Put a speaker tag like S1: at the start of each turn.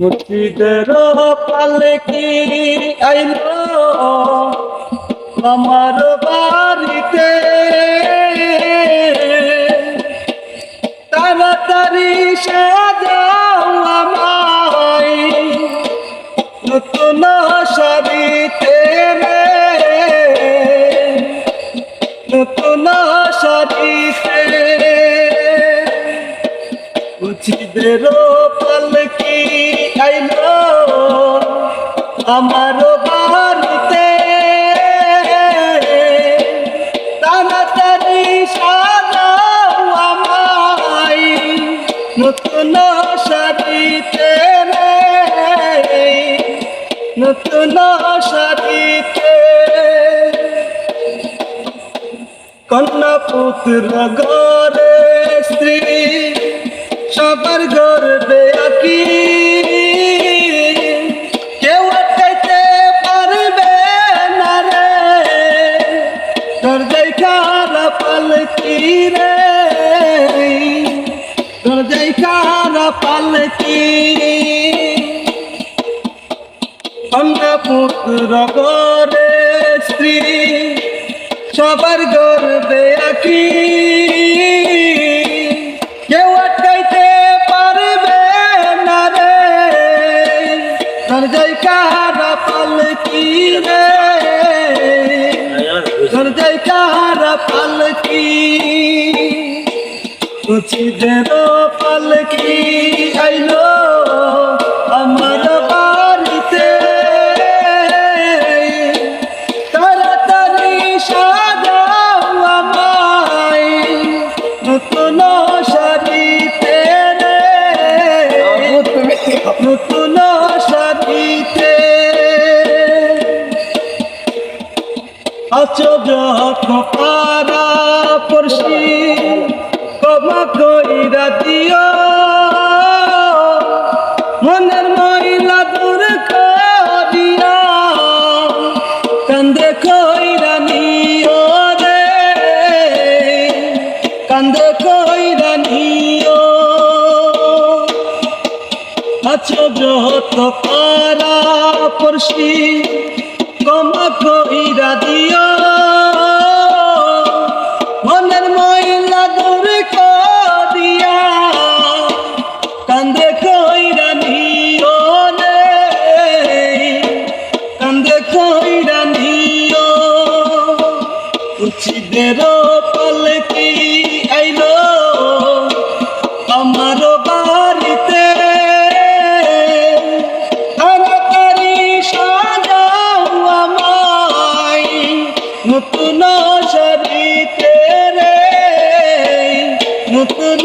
S1: মুর্শিদের পালকি আইলো আমার বাড়িতে তাড়াতাড়ি সাজাও আমায়। নতুন শাড়িতে নতুন শাড়িতে মুছিদের পালকি আইলো আমার বাড়িতে তাড়াতাড়ি সাজাও আমায়, নতুন রে নতুন শাড়িতে। কন্যা পুত্র গরে স্ত্রী, সবার গর্বে খারা পালকি রে? যাই খারা পালকি কন্যা পুত্র গরে স্ত্রী, সবার গর্বে আকি। কেউ আটকাইতে পারবে না রে। তোর যাই কারা পালকি রে? তোর যাই কারা পালকি কুচিদের পালকি। আছো যত পারা পড়শি কমা কইরা দিও মনের মহিলা দূর করিয়া কান্দে কইরা নিও রে কান্দে কইরা নিও আছো কমা কইরা উচিদের পালকি আইলো। আমার বাড়িতে তাড়াতাড়ি সাজাও আমায়। নতুন শাড়িতে রে নতুন